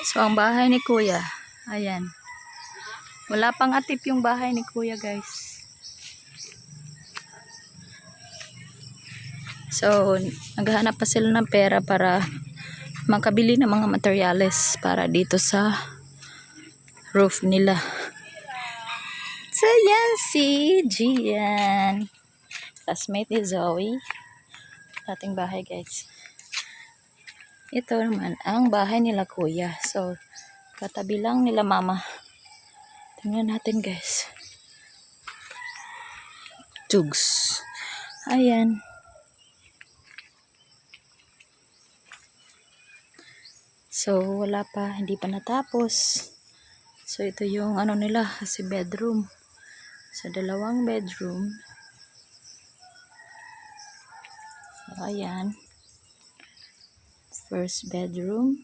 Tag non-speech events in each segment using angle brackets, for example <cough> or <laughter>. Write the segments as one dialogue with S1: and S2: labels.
S1: So, ang bahay ni Kuya. Ayan. Wala pang atip yung bahay ni Kuya, guys. So, naghahanap pa sila ng pera para makabili ng mga materyales para dito sa roof nila. So, yan si Gian. Classmate ni Zoe. Dating bahay, guys. Ito naman, ang bahay nila kuya. So, katabi lang nila mama. Tingnan natin, guys. Tugs. Ayan. So, wala pa. Hindi pa natapos. So, ito yung ano nila, si bedroom. Sa dalawang bedroom. So, ayan. First bedroom.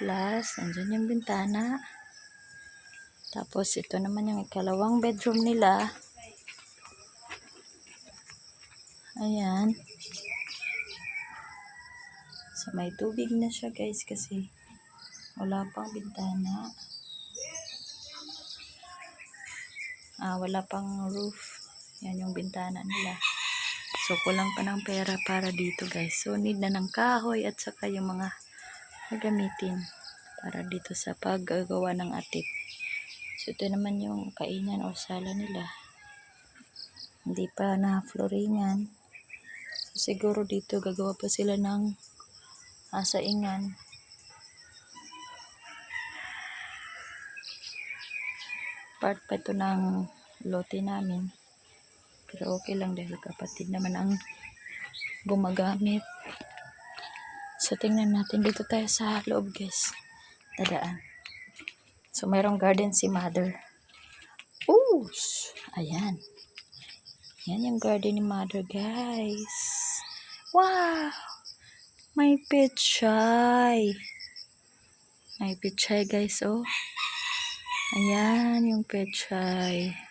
S1: Plus, andyan yung bintana. Tapos, ito naman yung ikalawang bedroom nila. Ayan. So, may tubig na siya guys kasi wala pang bintana. Ah, wala pang roof. Yan yung bintana nila. So, kulang pa ng pera para dito guys. So, need na ng kahoy at saka yung mga gagamitin para dito sa paggagawa ng atip. So, ito naman yung kainan o sala nila. Hindi pa na floringan. So, siguro dito gagawa pa sila ng asaingan. Part pa ito ng lote namin. Pero okay lang dahil kapatid naman ang gumagamit. So, tingnan natin. Dito tayo sa loob, guys. Dadaan. So, mayroong garden si mother. Ooh! Ayan. Yan yung garden ni mother, guys. Wow! May pechay. May pechay, guys, oh. Ayan, yung pechay.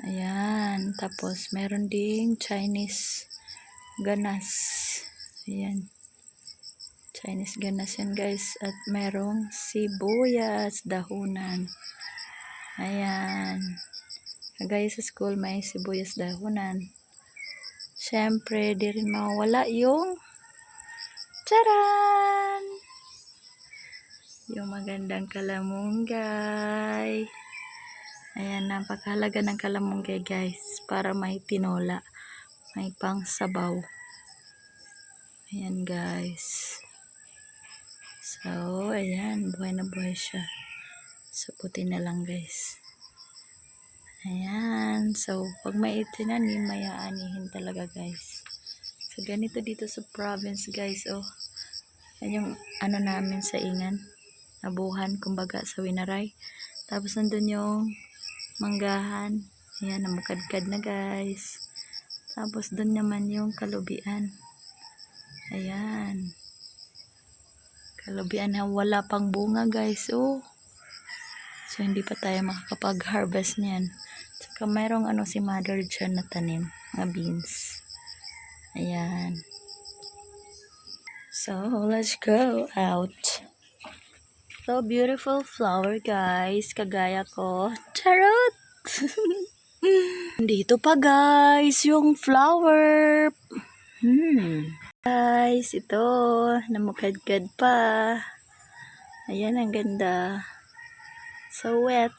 S1: Ayan. Tapos, meron ding Chinese ganas. Ayan. Chinese ganas yan, guys. At merong sibuyas, dahunan. Ayan. Kagaya sa school, may sibuyas dahunan. Siyempre, di rin mawala yung Charan! Yung magandang kalamunggay. Ayan, napakahalaga ng kalamunggay guys. Para may tinola. May pang sabaw. Ayan guys. So, ayan. Buhay na buhay siya. So, puti na lang guys. Ayan. So, pag may itinanim, may aanihin talaga guys. So, ganito dito sa province guys. Oh, yan yung ano namin sa ingan. Nabuhan, kumbaga, sa Winaray. Tapos, nandun yung manggahan. Ayan, namukadkad na guys. Tapos, dun naman yung kalubian. Ayan. Kalubian na wala pang bunga guys. Oh. So, hindi pa tayo makakapag-harvest niyan. Saka mayroong ano si mother dyan na tanim. Mga beans. Ayan. So, let's go out. So, beautiful flower, guys. Kagaya ko. Charot! <laughs> Dito pa, guys, yung flower. Hmm. Guys, ito. Namukadkad pa. Ayan, ang ganda. So wet.